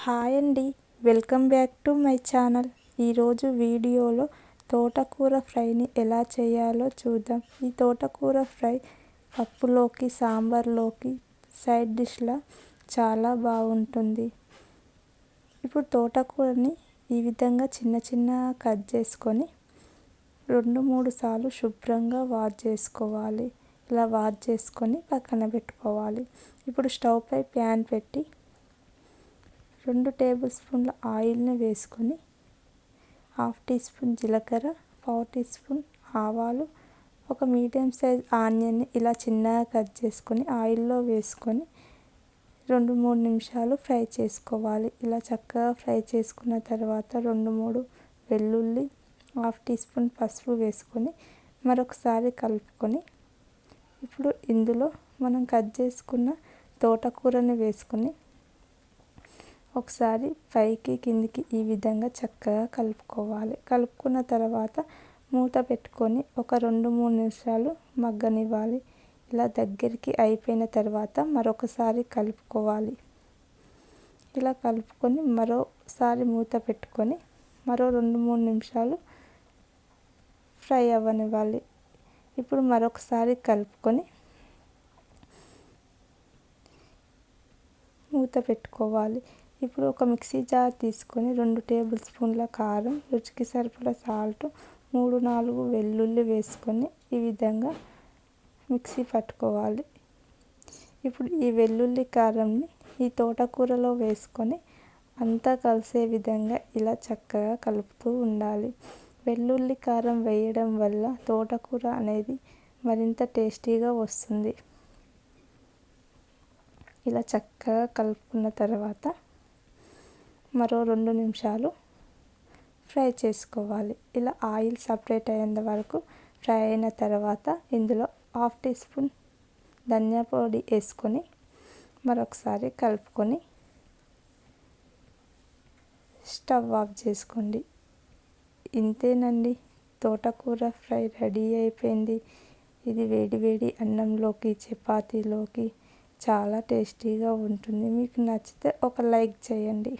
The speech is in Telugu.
హాయ్ అండి. Welcome back to my channel. ఈరోజు వీడియోలో తోటకూర ఫ్రైని ఎలా చేయాలో చూద్దాం. ఈ తోటకూర ఫ్రై పప్పులోకి సాంబార్లోకి సైడ్ డిష్లా చాలా బాగుంటుంది. ఇప్పుడు తోటకూరని ఈ విధంగా చిన్న చిన్నగా కట్ చేసుకొని రెండు మూడు సార్లు శుభ్రంగా వాష్ చేసుకోవాలి. ఇలా వాష్ చేసుకొని పక్కన పెట్టుకోవాలి. ఇప్పుడు స్టవ్ పై ప్యాన్ పెట్టి రెండు టేబుల్ స్పూన్ల ఆయిల్ని వేసుకొని హాఫ్ టీ స్పూన్ జీలకర్ర పావు టీ స్పూన్ ఆవాలు ఒక మీడియం సైజ్ ఆనియన్ని ఇలా చిన్నగా కట్ చేసుకొని ఆయిల్లో వేసుకొని రెండు మూడు నిమిషాలు ఫ్రై చేసుకోవాలి. ఇలా చక్కగా ఫ్రై చేసుకున్న తర్వాత రెండు మూడు వెల్లుల్లి హాఫ్ టీ స్పూన్ పసుపు వేసుకొని మరొకసారి కలుపుకొని ఇప్పుడు ఇందులో మనం కట్ చేసుకున్న తోటకూరని వేసుకొని ఒకసారి పైకి కిందికి ఈ విధంగా చక్కగా కలుపుకోవాలి. కలుపుకున్న తర్వాత మూత పెట్టుకొని ఒక రెండు మూడు నిమిషాలు మగ్గనివ్వాలి. ఇలా దగ్గరికి అయిపోయిన తర్వాత మరొకసారి కలుపుకోవాలి. ఇలా కలుపుకొని మరోసారి మూత పెట్టుకొని మరో రెండు మూడు నిమిషాలు ఫ్రై అవ్వనివ్వాలి. ఇప్పుడు మరొకసారి కలుపుకొని మూత పెట్టుకోవాలి. ఇప్పుడు ఒక మిక్సీ జార్ తీసుకొని రెండు టేబుల్ స్పూన్ల కారం రుచికి సరిపడా సాల్ట్ మూడు నాలుగు వెల్లుల్లి వేసుకొని ఈ విధంగా మిక్సీ పట్టుకోవాలి. ఇప్పుడు ఈ వెల్లుల్లి కారంని ఈ తోటకూరలో వేసుకొని అంతా కలిసే విధంగా ఇలా చక్కగా కలుపుతూ ఉండాలి. వెల్లుల్లి కారం వేయడం వల్ల తోటకూర అనేది మరింత టేస్టీగా వస్తుంది. ఇలా చక్కగా కలుపుకున్న తర్వాత మరో రెండు నిమిషాలు ఫ్రై చేసుకోవాలి. ఇలా ఆయిల్ సపరేట్ అయ్యేంత వరకు ఫ్రై అయిన తర్వాత ఇందులో హాఫ్ టీ స్పూన్ ధనియా పొడి వేసుకొని మరొకసారి కలుపుకొని స్టవ్ ఆఫ్ చేసుకోండి. ఇంతేనండి. తోటకూర ఫ్రై రెడీ అయిపోయింది. ఇది వేడి వేడి అన్నంలోకి చపాతీలోకి చాలా టేస్టీగా ఉంటుంది. మీకు నచ్చితే ఒక లైక్ చేయండి.